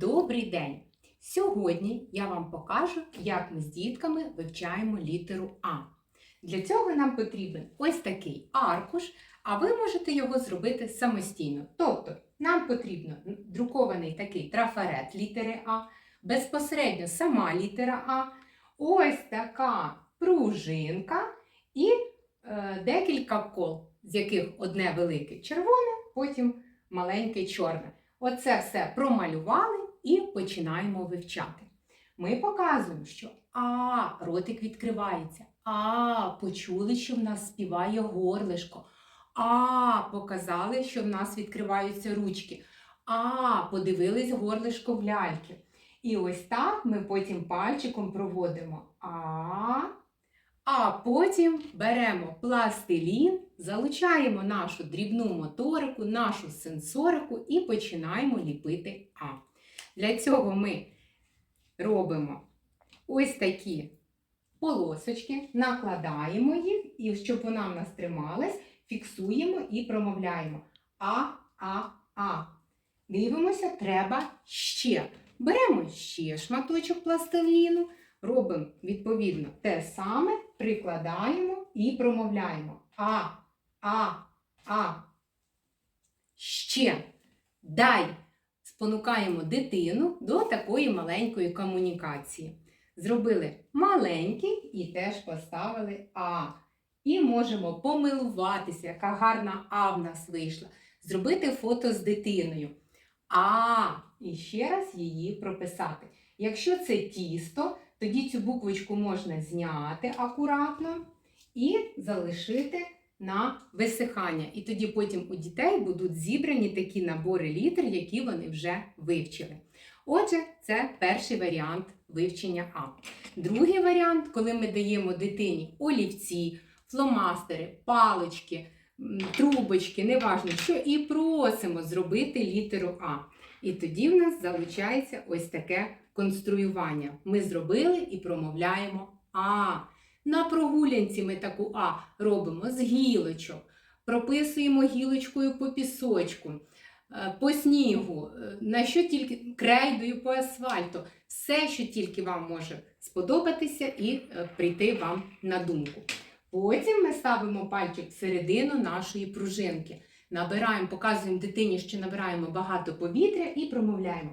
Добрий день! Сьогодні я вам покажу, як ми з дітками вивчаємо літеру А. Для цього нам потрібен ось такий аркуш, а ви можете його зробити самостійно. Тобто, нам потрібно друкований такий трафарет літери А, безпосередньо сама літера А, ось така пружинка і е, декілька кол, з яких одне велике червоне, потім маленьке чорне. Оце все промалювали і починаємо вивчати. Ми показуємо, що А, ротик відкривається. А, почули, що в нас співає горлишко. А, показали, що в нас відкриваються ручки. А, подивились горлишко в ляльки. І ось так ми потім пальчиком проводимо А. А потім беремо пластилін, залучаємо нашу дрібну моторику, нашу сенсорику і починаємо ліпити А. Для цього ми робимо ось такі полосочки, накладаємо їх, і щоб вона в нас трималась, фіксуємо і промовляємо А, А, А. Дивимося, треба ще. Беремо ще шматочок пластиліну, робимо відповідно те саме, прикладаємо і промовляємо А, А, А. Ще. Дай. Спонукаємо дитину до такої маленької комунікації. Зробили маленький і теж поставили А. І можемо помилуватися, яка гарна А в нас вийшла. Зробити фото з дитиною. А. І ще раз її прописати. Якщо це тісто, тоді цю буквочку можна зняти акуратно і залишити на висихання. І тоді потім у дітей будуть зібрані такі набори літер, які вони вже вивчили. Отже, це перший варіант вивчення А. Другий варіант, коли ми даємо дитині олівці, фломастери, палички, трубочки, неважно що, і просимо зробити літеру А. І тоді в нас залучається ось таке конструювання. Ми зробили і промовляємо А. На прогулянці ми таку А робимо з гілочок, прописуємо гілочкою по пісочку, е, по снігу, е, на що тільки крейдою по асфальту. Все, що тільки вам може сподобатися і е, прийти вам на думку. Потім ми ставимо пальчик всередину нашої пружинки. Набираємо, показуємо дитині, що набираємо багато повітря і промовляємо.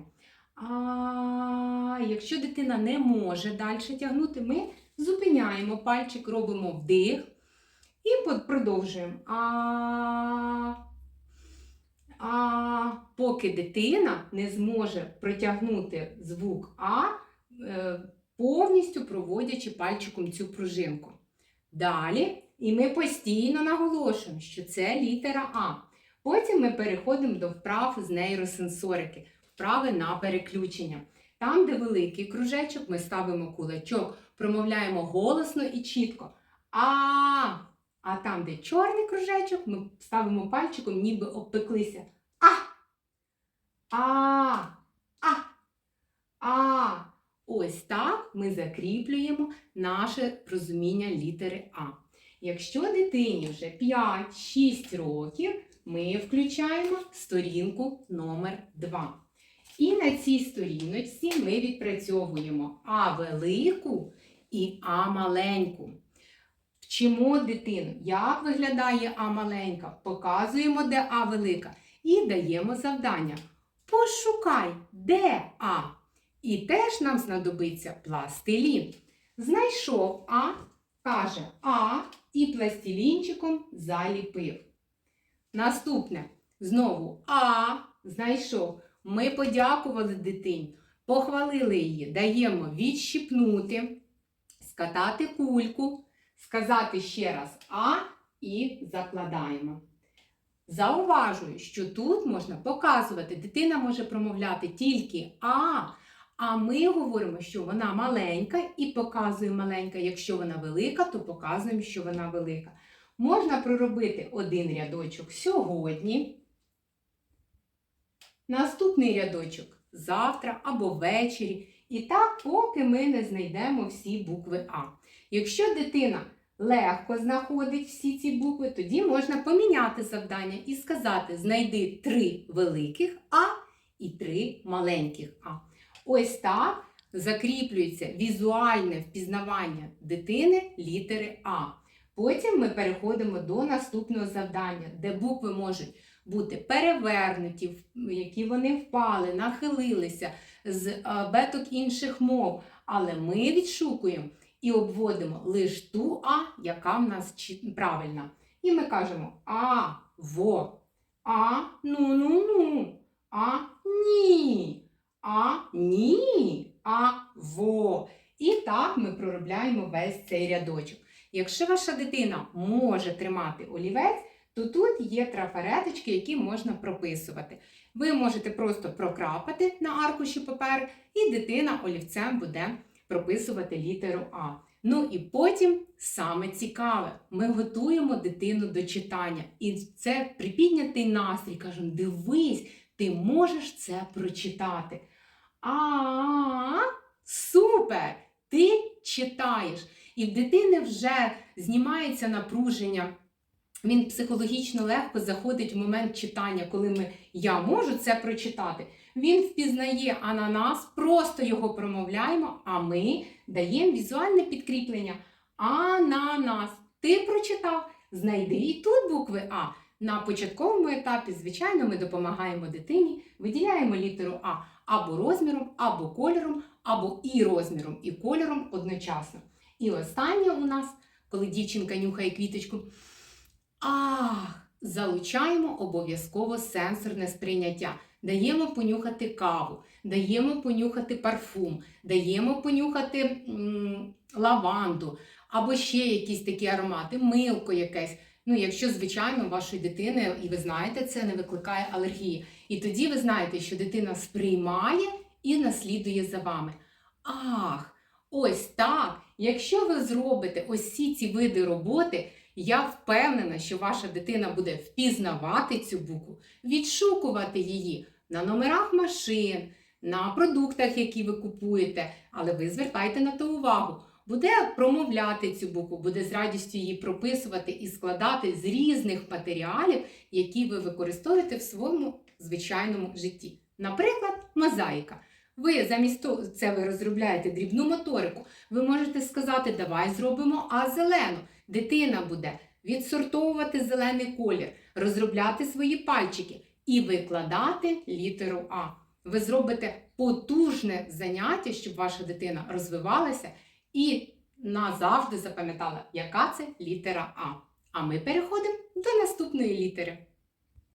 А якщо дитина не може далі тягнути, ми зупиняємо пальчик, робимо вдих і продовжуємо. А, а, поки дитина не зможе протягнути звук А, е, повністю проводячи пальчиком цю пружинку. Далі, і ми постійно наголошуємо, що це літера А. Потім ми переходимо до вправ з нейросенсорики, вправи на переключення. Там, де великий кружечок, ми ставимо кулачок, промовляємо голосно і чітко. А. А там, де чорний кружечок, ми ставимо пальчиком, ніби обпеклися. А. А. А. А. Ось так ми закріплюємо наше розуміння літери А. Якщо дитині вже 5-6 років, ми включаємо сторінку номер 2. І на цій сторіночці ми відпрацьовуємо А велику і А маленьку. Вчимо дитину, як виглядає А маленька, показуємо, де А велика, і даємо завдання. Пошукай, де А. І теж нам знадобиться пластилін. Знайшов А, каже А і пластилінчиком заліпив. Наступне. Знову А знайшов. Ми подякували дитині, похвалили її, даємо відщипнути, скатати кульку, сказати ще раз А і закладаємо. Зауважую, що тут можна показувати, дитина може промовляти тільки А, а ми говоримо, що вона маленька і показуємо маленька. Якщо вона велика, то показуємо, що вона велика. Можна проробити один рядочок сьогодні. Наступний рядочок завтра або ввечері. І так, поки ми не знайдемо всі букви А. Якщо дитина легко знаходить всі ці букви, тоді можна поміняти завдання і сказати: знайди три великих А і три маленьких А. Ось так закріплюється візуальне впізнавання дитини літери А. Потім ми переходимо до наступного завдання, де букви можуть бути перевернуті, які вони впали, нахилилися з е, беток інших мов. Але ми відшукуємо і обводимо лише ту А, яка в нас правильна. І ми кажемо А, во, А, ну-ну-ну, А, ні, А, ні, А, во. І так ми проробляємо весь цей рядочок. Якщо ваша дитина може тримати олівець, то тут є трафареточки, які можна прописувати. Ви можете просто прокрапати на аркуші паперу, і дитина олівцем буде прописувати літеру А. Ну і потім саме цікаве, ми готуємо дитину до читання. І це припіднятий настрій. Кажемо, дивись, ти можеш це прочитати. А, супер! Ти читаєш. І в дитини вже знімається напруження. Він психологічно легко заходить в момент читання, коли ми я можу це прочитати. Він впізнає ананас, просто його промовляємо, а ми даємо візуальне підкріплення. Ананас. Ти прочитав, знайди і тут букви А. На початковому етапі, звичайно, ми допомагаємо дитині, виділяємо літеру А або розміром, або кольором, або і розміром, і кольором одночасно. І останнє у нас, коли дівчинка нюхає квіточку, ах, залучаємо обов'язково сенсорне сприйняття. Даємо понюхати каву, даємо понюхати парфум, даємо понюхати м, лаванду або ще якісь такі аромати, милко якесь. Ну, якщо, звичайно, вашої дитини, і ви знаєте, це не викликає алергії. І тоді ви знаєте, що дитина сприймає і наслідує за вами. Ах, ось так. Якщо ви зробите ось всі ці види роботи, я впевнена, що ваша дитина буде впізнавати цю букву, відшукувати її на номерах машин, на продуктах, які ви купуєте, але ви звертайте на то увагу. Буде промовляти цю букву, буде з радістю її прописувати і складати з різних матеріалів, які ви використовуєте в своєму звичайному житті. Наприклад, мозаїка. Ви замість того, це ви розробляєте дрібну моторику. Ви можете сказати, давай зробимо А зелену. Дитина буде відсортовувати зелений колір, розробляти свої пальчики і викладати літеру А. Ви зробите потужне заняття, щоб ваша дитина розвивалася і назавжди запам'ятала, яка це літера А. А ми переходимо до наступної літери.